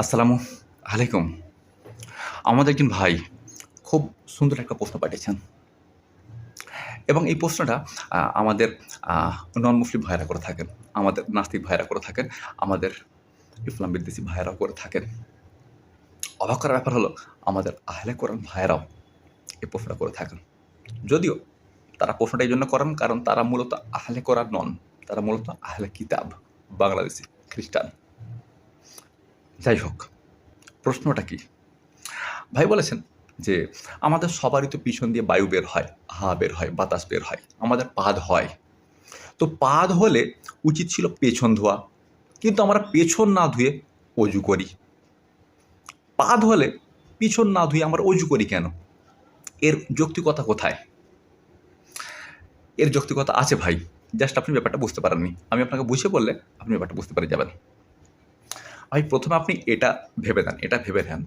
আসসালামু আলাইকুম। আমাদের একজন ভাই খুব সুন্দর একটা প্রশ্ন পাঠিয়েছেন। এবং এই প্রশ্নটা আমাদের নন মুসলিম ভাইরা করে থাকেন, আমাদের নাস্তিক ভাইরা করে থাকেন, আমাদের ইসলাম বিদ্বেষী ভাইরাও করে থাকেন। অবাক করার ব্যাপার হলো, আমাদের আহলে কোরআন ভাইরাও এই প্রশ্নটা করে থাকেন। যদিও তারা প্রশ্নটা এই জন্য করেন কারণ তারা মূলত আহলে কোরআন নন, তারা মূলত আহলে কিতাব, বাংলাদেশি, খ্রিস্টান। যাই হোক, প্রশ্নটা কি? ভাই বলেছেন যে আমাদের সবারই তো পিছন দিয়ে বায়ু বের হয়, হাওয়া বের হয়, বাতাস বের হয়, আমাদের পাদ হয়। তো পাদ হলে উচিত ছিল পেছন ধোয়া, কিন্তু আমরা পেছন না ধুয়ে অজু করি। পাদ হলে পিছন না ধুয়ে আমরা অজু করি কেন? এর যৌক্তিকতা কোথায়? এর যৌক্তিকতা আছে ভাই, জাস্ট আপনি ব্যাপারটা বুঝতে পারেননি। আমি আপনাকে বুঝে বললে আপনি ব্যাপারটা বুঝতে পেরে যাবেন। ভাই প্রথমে আপনি এটা ভেবে দেন এটা ভেবে দেন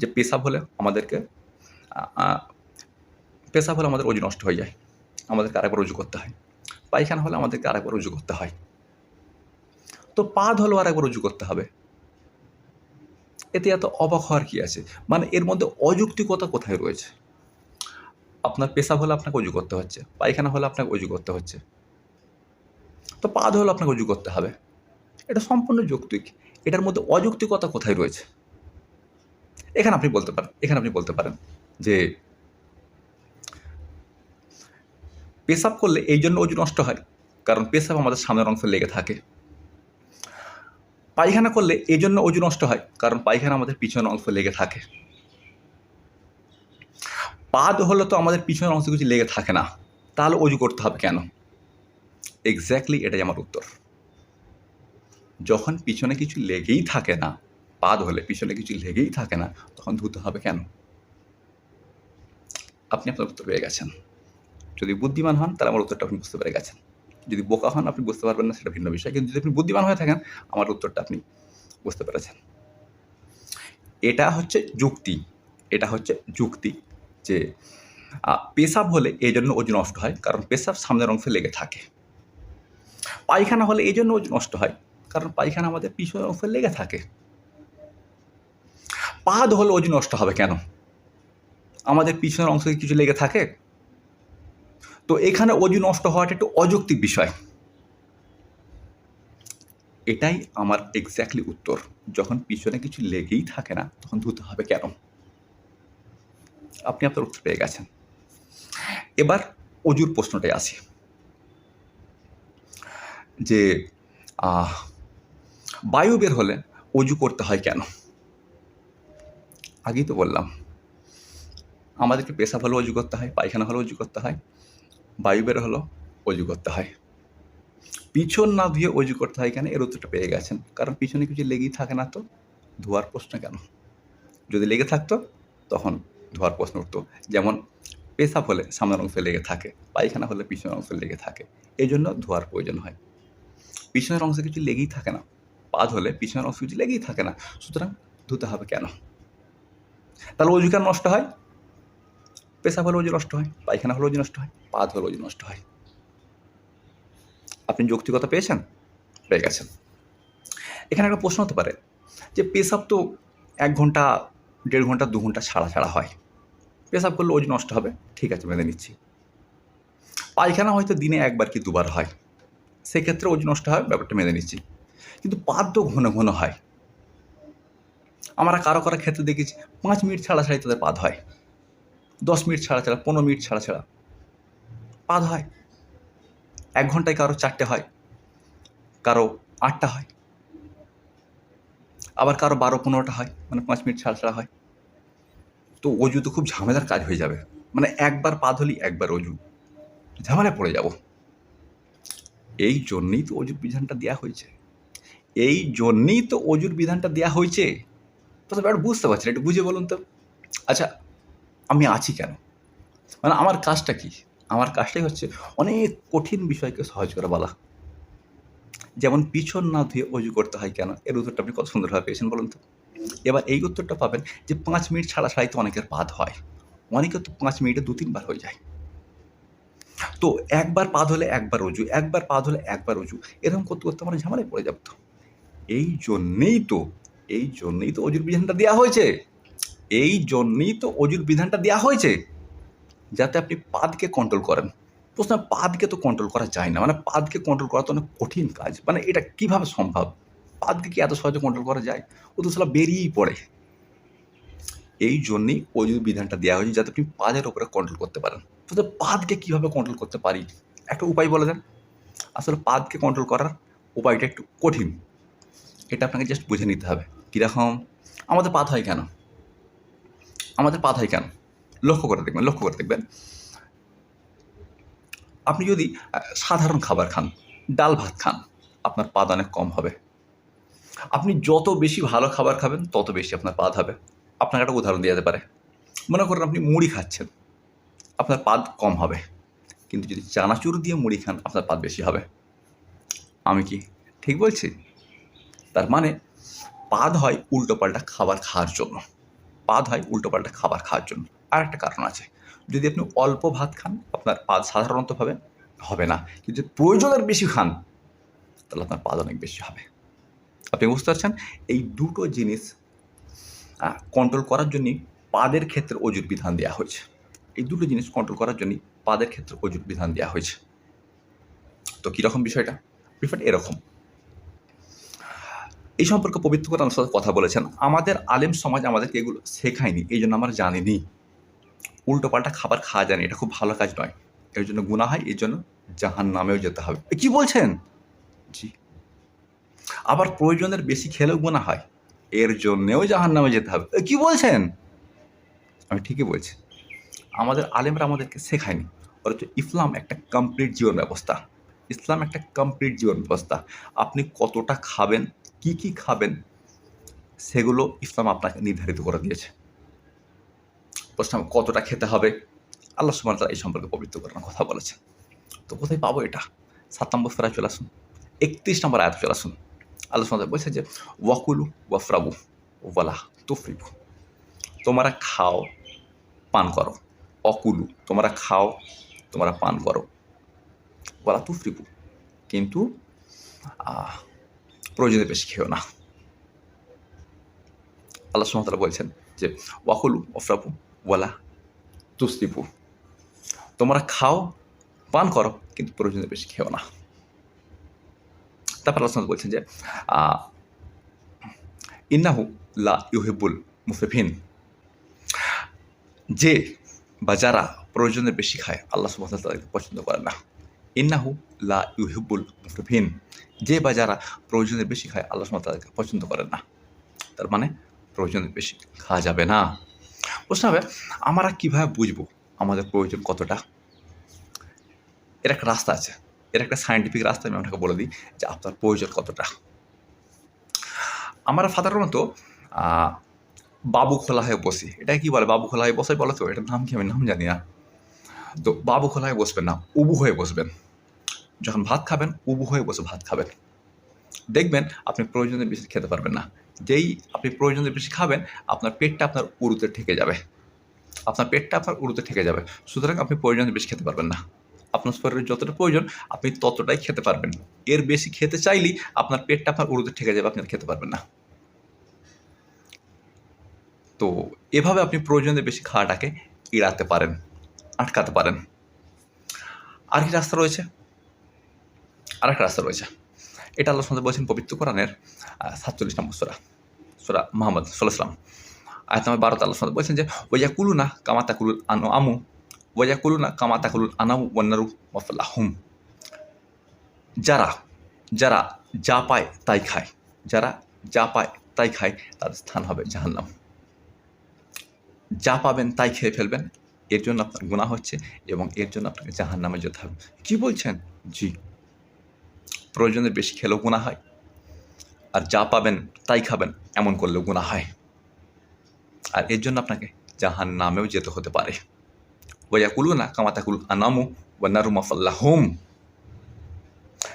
যে পেশাব হলে আমাদেরকে পেশাব হলে আমাদের ওজন নষ্ট হয়ে যায়, আমাদেরকে আরেকবার উজু করতে হয়। পায়খানা হলে আমাদেরকে আরেকবার উজু করতে হয়। তো পা ধরলেও আরেকবার উজু করতে হবে। এতে এত অবাক হওয়ার কি আছে? মানে এর মধ্যে অযৌক্তিকতা কোথায় রয়েছে? আপনার পেশাব হলে আপনাকে উজু করতে হচ্ছে, পায়খানা হলে আপনাকে উজু করতে হচ্ছে। তো পা ধরলে আপনাকে উজু করতে হবে। এটা সম্পূর্ণ যৌক্তিক। এটার মধ্যে অযৌক্তিকতা কোথায় রয়েছে? এখানে আপনি বলতে পারেন, এখানে আপনি বলতে পারেন যে পেশাব করলে এই জন্য ওজন নষ্ট হয়, কারণ পেশাব আমাদের সামনের অংশে লেগে থাকে। পায়খানা করলে এই জন্য ওজন নষ্ট হয়, কারণ পায়খানা আমাদের পিছনের অংশ লেগে থাকে। পাদ হলে তো আমাদের পিছনের অংশ কিছু লেগে থাকে না, তাহলে অজু করতে হবে কেন? এক্স্যাক্টলি এটাই আমার উত্তর। যখন পিছনে কিছু লেগেই থাকে না পাদ হলে পিছনে কিছু লেগেই থাকে না, তখন ধুতে হবে কেন? আপনি আপনার উত্তর পেয়ে গেছেন। যদি বুদ্ধিমান হন, তাহলে আমার উত্তরটা আপনি বুঝতে পেরে গেছেন। যদি বোকা হন, আপনি বুঝতে পারবেন না, সেটা ভিন্ন বিষয়। কিন্তু যদি আপনি বুদ্ধিমান হয়ে থাকেন, আমার উত্তরটা আপনি বুঝতে পেরেছেন। এটা হচ্ছে যুক্তি। এটা হচ্ছে যুক্তি যে পেশাব হলে এই জন্য ওজন নষ্ট হয়, কারণ পেশাব সামনের অংশে লেগে থাকে। পায়খানা হলে এই জন্য ওজন নষ্ট হয় কারণ পায়খানা আমাদের পিছনের অংশে লেগে থাকে। পাদ হলে ওজন নষ্ট হবে কেন? আমাদের পিছনের অংশে কিছু লেগে থাকে? তো এখানে ওজন নষ্ট হওয়াটা একটু অযৌক্তিক বিষয়। এটাই আমার এক্স্যাক্টলি উত্তর। যখন পিছনে কিছু লেগেই থাকে না, তখন ধুতে হবে কেন? আপনি আপনার উত্তর পেয়ে গেছেন। এবার অজুর প্রশ্নটাই আসি। যে বায়ু বের হলে অজু করতে হয় কেন? আগেই তো বললাম। আমাদেরকে পেশাব হলে অজু করতে হয়, পায়খানা হলে অজু করতে হয়, বায়ু বের হলো অজু করতে হয়। পিছন না ধুয়ে অজু করতে হয় কেন? এর উত্তরটা পেয়ে গেছেন। কারণ পিছনে কিছু লেগেই থাকে না তো, ধোয়ার প্রশ্ন কেন? যদি লেগে থাকতো, তখন ধোয়ার প্রশ্ন উঠতো। যেমন পেশাব হলে সামনের অংশে লেগে থাকে, পায়খানা হলে পিছনের অংশে লেগে থাকে এই জন্য ধোয়ার প্রয়োজন হয়। পিছনের অংশে কিছু লেগেই থাকে না পাদ হলে পিছনের অংশ লেগেই থাকে না। সুতরাং ধুতে হবে কেন? তাহলে অজু কেন নষ্ট হয়? পেশাব হলে ওজন নষ্ট হয়, পায়খানা হলে ওজন নষ্ট হয় পাদ হলে ওজন নষ্ট হয়। আপনি যৌক্তিকতা পেয়েছেন? পেয়ে গেছেন। এখানে একটা প্রশ্ন হতে পারে যে পেশাব তো এক ঘণ্টা, দেড় ঘণ্টা, দু ঘণ্টা ছাড়া ছাড়া হয়। পেশাব করলে ওজন নষ্ট হবে? ঠিক আছে, মেনে নিচ্ছি। পায়খানা হয়তো দিনে একবার কি দুবার হয়। সেক্ষেত্রে ওজন নষ্ট হয়, ব্যাপারটা মেনে নিচ্ছি। কিন্তু পাদ তো ঘন ঘন হয়। আমরা কারও কারও ক্ষেত্রে দেখেছি, পাঁচ মিনিট ছাড়া ছাড়াই তাদের পাদ হয়। দশ মিনিট ছাড়া ছাড়া, পনেরো মিনিট ছাড়া ছাড়া পাদ হয়। এক ঘন্টায় কারও চারটে হয়, কারও আটটা হয়, আবার কারও বারো পনেরোটা হয় মানে পাঁচ মিনিট ছাড়া ছাড়া হয়। তো অজু তো খুব ঝামেলার কাজ হয়ে যাবে। মানে একবার পা ধলি একবার অজু। ঝামেলায় পড়ে যাব। এই জন্যই তো অজু বিধানটা দেওয়া হয়েছে। এই জন্যেই তো অজুর বিধানটা দেওয়া হয়েছে। তো ব্যাপার বুঝতে পারছি না, একটু বুঝে বলুন তো। আচ্ছা আমি আছি কেন? মানে আমার কাজটা কি? আমার কাজটাই হচ্ছে অনেক কঠিন বিষয়কে সহজ করে বলা। যেমন পিছন না ধুয়ে অজু করতে হয় কেন? এর উত্তরটা আপনি কত সুন্দরভাবে পেয়েছেন বলুন তো। এবার এই উত্তরটা পাবেন যে পাঁচ মিনিট ছাড়া ছাড়াই তো অনেকের পাদ হয়। অনেকের তো পাঁচ মিনিটে দু তিনবার হয়ে যায়। তো একবার পাদ হলে একবার অজু, একবার পাদ হলে একবার অজু, এরকম করতে করতে আমরা ঝামেলায় পড়ে যাব এই জন্যেই তো, এই জন্যেই তো অজুর বিধানটা দেওয়া হয়েছে। এই জন্যেই তো অজুর বিধানটা দেওয়া হয়েছে, যাতে আপনি পাদকে কন্ট্রোল করেন। প্রশ্ন, পাদকে তো কন্ট্রোল করা যায় না। মানে পাদকে কন্ট্রোল করা তো অনেক কঠিন কাজ। মানে এটা কীভাবে সম্ভব? পাদকে কি এত সহজে কন্ট্রোল করা যায়? ও তো সালা বেরিয়েই পড়ে। এই জন্যেই অজুর বিধানটা দেওয়া হয়েছে, যাতে আপনি পাদের ওপরে কন্ট্রোল করতে পারেন। তো পাদকে কীভাবে কন্ট্রোল করতে পারি? একটা উপায় বলে দেন। আসলে পাদকে কন্ট্রোল করার উপায়টা একটু কঠিন। এটা আপনাকে জাস্ট বুঝে নিতে হবে। কীরকম? আমাদের পাত হয় কেন? আমাদের পাত হয় কেন? লক্ষ্য করে দেখবেন, লক্ষ্য করে দেখবেন। আপনি যদি সাধারণ খাবার খান, ডাল ভাত খান, আপনার পাদ অনেক কম হবে। আপনি যত বেশি ভালো খাবার খাবেন, তত বেশি আপনার পাদ হবে আপনাকে একটা উদাহরণ দেওয়া যেতে পারে। মনে করেন আপনি মুড়ি খাচ্ছেন, আপনার পাদ কম হবে। কিন্তু যদি চানাচুর দিয়ে মুড়ি খান, আপনার পাদ বেশি হবে। আমি কি ঠিক বলছি? তার মানে পাদ হয় উল্টোপাল্টা খাবার খাওয়ার জন্য। পাদ হয় উল্টোপাল্টা খাবার খাওয়ার জন্য। আর একটা কারণ আছে, যদি আপনি অল্প ভাত খান, আপনার পাদ সাধারণতভাবে হবে না। কিন্তু প্রয়োজনের বেশি খান, তাহলে আপনার পাদ অনেক বেশি হবে। আপনি বুঝতে পারছেন? এই দুটো জিনিস কন্ট্রোল করার জন্যই পাদের ক্ষেত্রে অজুর বিধান দেওয়া হয়েছে। এই দুটো জিনিস কন্ট্রোল করার জন্যই পাদের ক্ষেত্রে অজুর বিধান দেওয়া হয়েছে। তো কীরকম বিষয়টা? বিষয়টা এরকম। এই সম্পর্কে পবিত্র কোরআন সাথে কথা বলেছেন। আমাদের আলেম সমাজ আমাদেরকে এগুলো শেখায়নি, এই জন্য আমরা জানিনি। উল্টো পাল্টা খাবার খাওয়া যায় না, এটা খুব ভালো কাজ নয়। এর জন্য গুণা হয়, এর জন্য জাহান নামেও যেতে হবে। কি বলছেন? জি। আবার প্রয়োজনের বেশি খেলেও গুণা হয়, এর জন্যেও জাহান নামে যেতে হবে। কি বলছেন? আমি ঠিকই বলছি। আমাদের আলেমরা আমাদেরকে শেখায়নি, অথচ ইসলাম একটা কমপ্লিট জীবন ব্যবস্থা। ইসলাম একটা কমপ্লিট জীবন ব্যবস্থা। আপনি কতটা খাবেন কি কি খাবেন, সেগুলো ইসলাম আপনাকে নির্ধারিত করে দিয়েছে। প্রশ্ন, কতটা খেতে হবে? আল্লাহ সুমান এই সম্পর্কে পবিত্র করার কথা বলেছে তো কোথায় পাবো এটা? সাত নম্বর ফেরায় চলে আসুন। একত্রিশ নম্বর আয়াত চলে আসুন। আল্লাহ সুমান বলছে যে, ওয়াকুলু ওয়াফরাবু ওয়ালা তুফরিবু। তোমরা খাও, পান করো। অকুলু, তোমরা খাও, তোমরা পান করো। ওয়ালা তুফরিবু। কিন্তু প্রয়োজনে বেশি খেও না। আল্লাহ সুমতলা বলছেন যে, ওয়াকুলু অফরাবু ওয়ালা তুসরিপু তোমরা খাও, পান করো, কিন্তু প্রয়োজনে বেশি খেও না। তারপর আল্লাহ বলছেন যে ইন্নাহু লা ইউহিবুল মুফরিফিন যে বা যারা প্রয়োজনের বেশি খায়, আল্লাহ সুবহানাহু তাদেরকে পছন্দ করে না। ইন্নাহু লা ইউহিবুল মুফরিফিন যে বা যারা প্রয়োজনের বেশি খায়, আল্লাহ সুবহানাহু তাদেরকে পছন্দ করেন না। তার মানে প্রয়োজনের বেশি খাওয়া যাবে না। প্রশ্ন হবে, আমরা কীভাবে বুঝব আমাদের প্রয়োজন কতটা? এর একটা রাস্তা আছে। এর একটা সায়েন্টিফিক রাস্তা আমি আপনাকে বলে দিই যে আপনার প্রয়োজন কতটা। আমরা সাধারণত বাবু খোলা হয়ে বসি। এটা কি বলে, বাবু খোলা হয়ে বসে বলো তো? এটার নাম কি আমি নাম জানি না। তো বাবু খোলা হয়ে বসবেন না, উবু হয়ে বসবেন। যখন ভাত খাবেন, উবু হয়ে বসে ভাত খাবেন। দেখবেন আপনি প্রয়োজনের বেশি খেতে পারবেন না। যেই আপনি প্রয়োজনের বেশি খাবেন, আপনার পেটটা আপনার উরুতে ঠেকে যাবে। আপনার পেটটা আপনার উড়ুতে ঠেকে যাবে। সুতরাং আপনি প্রয়োজনের বেশি খেতে পারবেন না। আপনার শরীরের যতটা প্রয়োজন, আপনি ততটাই খেতে পারবেন। এর বেশি খেতে চাইলেই আপনার পেটটা আপনার উড়ুতে ঠেকে যাবে, আপনি খেতে পারবেন না। তো এভাবে আপনি প্রয়োজনের বেশি খাওয়াটাকে এড়াতে পারেন, আটকাতে পারেন। আর কি রাস্তা রয়েছে? আর একটা রাস্তা রয়েছে। এটা আল্লাহ সাথে বলছেন পবিত্র কোরআনের সাতচল্লিশ নম্বর সোরা সোরা মোহাম্মদ সাল্লাহাম আয়াত নম্বর বারোতে আল্লাহ সাথে বলছেন যে ওয়া কুলু না কামাতা কুলুল আনু আমু ওয়া কুলু না কামাতা কুলুল আনামু ওয়ান্নারু ওয়াফাল্লাহুম যারা যারা যা পায় তাই খায়, যারা যা পায় তাই খায় তাদের স্থান হবে জাহান্নাম। যা পাবেন তাই খেয়ে ফেলবেন, এর জন্য আপনার গুণা হচ্ছে এবং এর জন্য আপনাকে জাহান নামে যেতে হবে। কী বলছেন? জি। প্রয়োজনের বেশি খেলেও গুণা হয়। আর যা পাবেন তাই খাবেন, এমন করলেও গুণা হয়। আর এর জন্য আপনাকে জাহান নামেও যেতে হতে পারে। ওয়া কুলু না কামাতাকুল আনামু ওয়া নারুমাফাল্লাহ হোম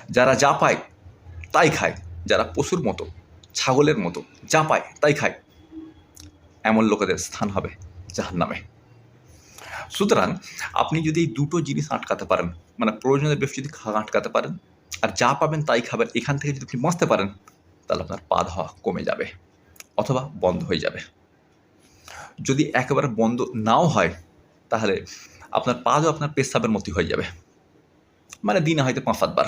যারা যা পায় তাই খায়, যারা পশুর মতো, ছাগলের মতো যা পায় তাই খায়। এমন লোকেদের স্থান হবে জাহান নামে সুতরাং আপনি যদি এই দুটো জিনিস আটকাতে পারেন মানে প্রয়োজনের বেশি যদি খা আটকাতে পারেন আর যা পাবেন তাই খাবেন এখান থেকে যদি আপনি বাঁচতে পারেন, তাহলে আপনার পা ধোয়া কমে যাবে অথবা বন্ধ হয়ে যাবে। যদি একেবারে বন্ধ নাও হয়, তাহলে আপনার পাদও আপনার পেশাবের মতো হয়ে যাবে। মানে দিনে হয়তো পাঁচ সাতবার।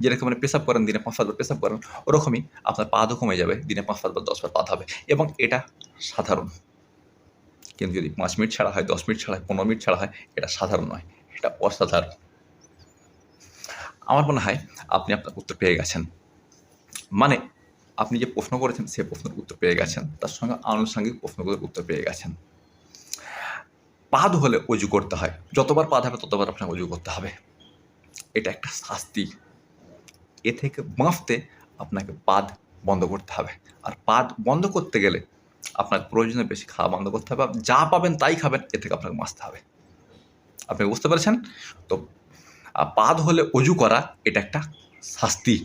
যেরকম মানে পেশাব করেন, দিনে পাঁচ সাতবার পেশাব করেন, ওরকমই আপনার পাদও কমে যাবে, দিনে পাঁচ সাতবার দশবার পাত হবে এবং এটা সাধারণ। কিন্তু যদি পাঁচ মিনিট ছাড়া হয়, দশ মিনিট ছাড়া হয়, পনেরো মিনিট ছাড়া হয়, এটা সাধারণ নয়, এটা অসাধারণ। আমার মনে হয় আপনি আপনার উত্তর পেয়ে গেছেন। মানে আপনি যে প্রশ্ন করেছেন, সে প্রশ্নের উত্তর পেয়ে গেছেন। তার সঙ্গে আনুষঙ্গিক প্রশ্নগুলোর উত্তর পেয়ে গেছেন। পাদ হলে অজু করতে হয়। যতবার পাদ হবে, ততবার আপনাকে অজু করতে হবে। এটা একটা শাস্তি। এ থেকে বাঁচতে আপনাকে পাদ বন্ধ করতে হবে। আর পাদ বন্ধ করতে গেলে আপনার প্রয়োজনে বেশি খাওয়া বন্ধ করতে হবে। যা পাবেন, তাই খাবেন। এ থেকে আপনাকে বাঁচতে হবে। আপনি বুঝতে পারছেন? তো পাদ হলে অজু করা, এটা একটা শাস্তি।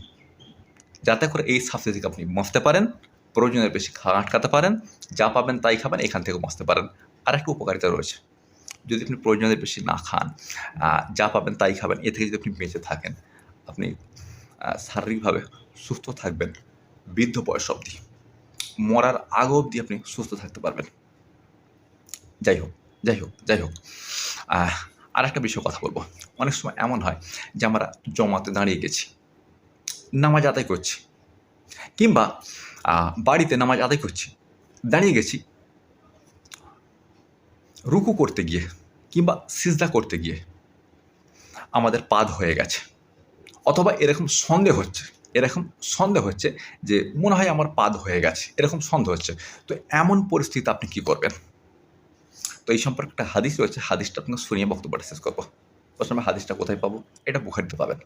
যাতে করে এই শাস্তি থেকে আপনি বাঁচতে পারেন, প্রয়োজনের বেশি খাওয়া আটকাতে পারেন, যা পাবেন তাই খাবেন, এখান থেকে বাঁচতে পারেন। আর একটা উপকারিতা রয়েছে, যদি আপনি প্রয়োজনের বেশি না খান যা পাবেন তাই খাবেন, এ থেকে যদি আপনি বেঁচে থাকেন, আপনি শারীরিকভাবে সুস্থ থাকবেন, বৃদ্ধ বয়স অবধি। মরার আগ অবধি আপনি সুস্থ থাকতে পারবেন। যাই হোক যাই হোক যাই হোক আর একটা বিষয় কথা বলব। অনেক সময় এমন হয় যে আমরা জমাতে দাঁড়িয়ে গেছি, নামাজ আদায় করছি, কিংবা বাড়িতে নামাজ আদায় করছি, দাঁড়িয়ে গেছি, রুকু করতে গিয়ে কিংবা সিজদা করতে গিয়ে আমাদের পাদ হয়ে গেছে। অথবা এরকম সন্দেহ হচ্ছে, এরকম সন্দেহ হচ্ছে যে মনে হয় আমার পাদ হয়ে গেছে, এরকম সন্দেহ হচ্ছে। তো এমন পরিস্থিতি আপনি কি করবেন? তো এই সম্পর্কে একটা হাদিস রয়েছে, হাদিসটা আপনাকে শুনিয়ে বক্তব্যটা শেষ করব। প্রথমে হাদিসটা কোথায় পাবো? এটা বুখারিতে পাবেন।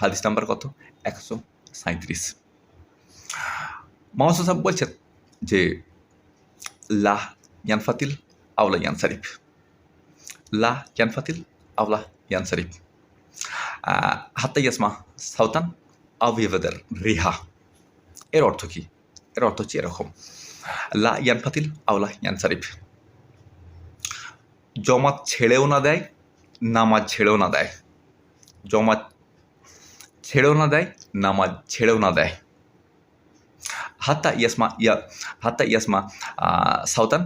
হাদিস নাম্বার কত? একশো সাঁত্রিশ মহাসু সাহেব বলছেন যে, লাহ ইয়ানফাতিল আওলা ইয়ান শরীফ লাহ ইয়ানফাতিল আওলা ইয়ান শরীফ হাত্তা ইয়াসমা সাউতান আবিয়াদের রিহা। এর অর্থ কী? এর অর্থ হচ্ছে এরকম। লা ইয়ানফাতিল আওলা ইয়ান শরীফ জমাত ছেড়েও না দেয়, নামাজ ছেড়েও না দেয়। জমাত ছেড়েও না দেয়, নামাজ ছেড়েও না দেয়। হাত্তা ইয়াসমা, ইয়া, হাত্তা ইয়াসমা সাউতান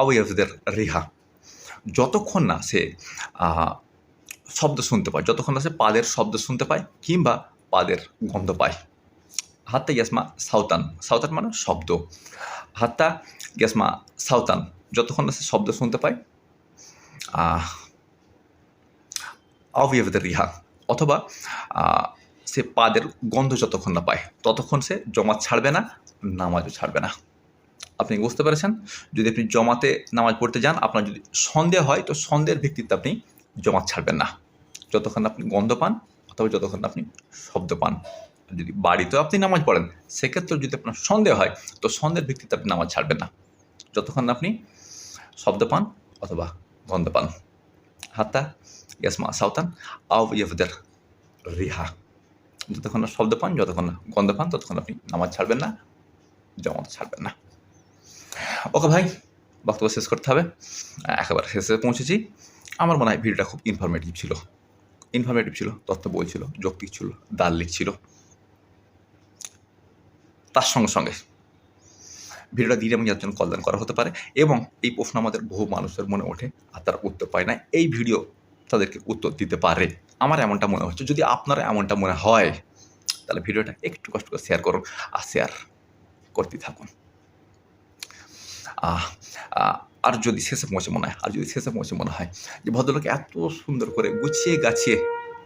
আউয়াজদের রিহা। যতক্ষণ না সে শব্দ শুনতে পায়, যতক্ষণ না সে পাদের শব্দ শুনতে পায় কিংবা পাদের গন্ধ পায়। হাত্তা ইয়াসমা সাউতান সাউতান মানে শব্দ। হাত্তা ইয়াসমা সাউতান, যতক্ষণ না সে শব্দ শুনতে পায় আউয়াজদের রিহা। অথবা সে পাদের গন্ধ যতক্ষণ না পায়, ততক্ষণ সে জমাত ছাড়বে না, নামাজও ছাড়বে না। আপনি বুঝতে পেরেছেন? যদি আপনি জমাতে নামাজ পড়তে যান, আপনার যদি সন্দেহ হয়, তো সন্দেহের ভিত্তিতে আপনি জমাত ছাড়বেন না। যতক্ষণ আপনি গন্ধ পান, অথবা যতক্ষণ আপনি শব্দ পান। যদি বাড়িতেও আপনি নামাজ পড়েন সেক্ষেত্রে যদি আপনার সন্দেহ হয়, তো সন্দেহের ভিত্তিতে আপনি নামাজ ছাড়বেন না। যতক্ষণ আপনি শব্দ পান, অথবা পান হাত্তা ইয়াসমা সাউতান আও ইয়াফদের রিহা যতক্ষণ না শব্দ পান যতক্ষণ না গন্ধ পান ততক্ষণ আপনি নামাজ ছাড়বেন না, জমাত ছাড়বেন না। ওকে ভাই, বক্তব্য শেষ করতে হবে। একেবারে শেষে পৌঁছেছি। আমার মনে হয় ভিডিওটা খুব ইনফরমেটিভ ছিল। ইনফরমেটিভ ছিল, তথ্য বলছিল যৌক্তিক ছিল দাল্লিক ছিল। তার সঙ্গে সঙ্গে ভিডিওটা দিলে আমি যার জন্য কল্যাণ করা হতে পারে এবং এই প্রশ্ন আমাদের বহু মানুষের মনে ওঠে আর তারা উত্তর পায় না। এই ভিডিও তাদেরকে উত্তর দিতে পারে। আমার এমনটা মনে হচ্ছে। যদি আপনারা এমনটা মনে হয়, তাহলে ভিডিওটা একটু কষ্ট করে শেয়ার করুন আর শেয়ার করতে থাকুন। আর যদি শেষে পৌঁছে মনে হয়, আর যদি শেষে পৌঁছে মনে হয় যে ভদ্রলোক এত সুন্দর করে গুছিয়ে গাছিয়ে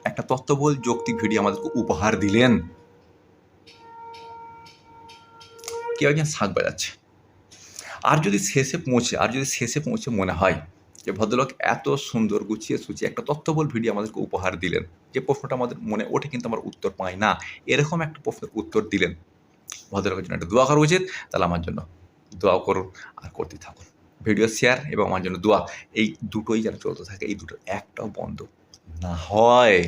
একটা তত্ত্ববল যৌক্তিক ভিডিও আমাদেরকে উপহার দিলেন কেউ একজন শাঁখ বাজাচ্ছে। আর যদি শেষে পৌঁছে, আর যদি শেষে পৌঁছে মনে হয় যে ভদ্রলোক এত সুন্দর গুছিয়ে সুচিয়ে একটা তত্ত্ববল ভিডিও আমাদেরকে উপহার দিলেন যে প্রশ্নটা আমাদের মনে ওঠে কিন্তু আমার উত্তর পাই না, এরকম একটা প্রশ্নের উত্তর দিলেন। ভদ্রলোকের জন্য একটা দোয়া করা উচিত। তাহলে আমার জন্য দোয়াও করুন আর করতে থাকুন। ভিডিও শেয়ার এবং আমার জন্য দোয়া, এই দুটোই যেন চলতে থাকে, এই দুটো একটাও বন্ধ না হয়।